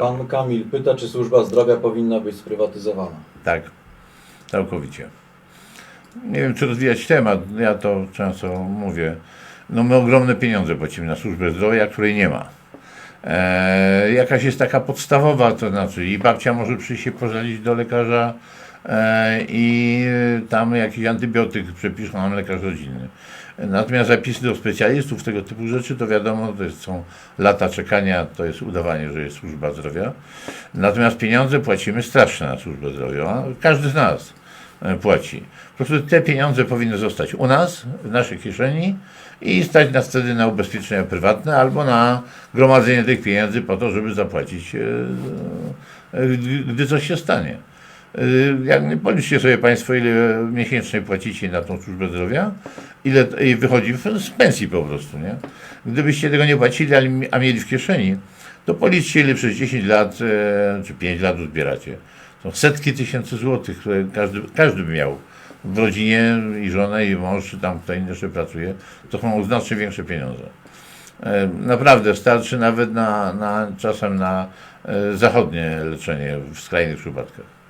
Pan Kamil pyta, czy służba zdrowia powinna być sprywatyzowana. Tak, całkowicie. Nie wiem, czy rozwijać temat, ja to często mówię. No my ogromne pieniądze płacimy na służbę zdrowia, której nie ma. E, jakaś jest taka podstawowa, to znaczy i babcia może przyjść się pożalić do lekarza i tam jakiś antybiotyk przepiszą nam lekarz rodzinny. Natomiast zapisy do specjalistów, tego typu rzeczy, to wiadomo, to są lata czekania, to jest udawanie, że jest służba zdrowia. Natomiast pieniądze płacimy straszne na służbę zdrowia. Każdy z nas e, płaci. Po prostu te pieniądze powinny zostać u nas, w naszej kieszeni i stać nas wtedy na ubezpieczenia prywatne albo na gromadzenie tych pieniędzy po to, żeby zapłacić, e, e, gdy coś się stanie. E, Jak policzcie sobie Państwo, ile miesięcznie płacicie na tą służbę zdrowia, ile i wychodzi z pensji po prostu, nie? Gdybyście tego nie płacili, a mieli w kieszeni, to policzcie, ile przez 10 lat e, czy 5 lat zbieracie. To setki tysięcy złotych, które każdy, każdy by miał w rodzinie i żonę, i mąż, czy tam kto inny jeszcze pracuje, to są znacznie większe pieniądze. E, Naprawdę starczy nawet na, na czasem na e, zachodnie leczenie w skrajnych przypadkach.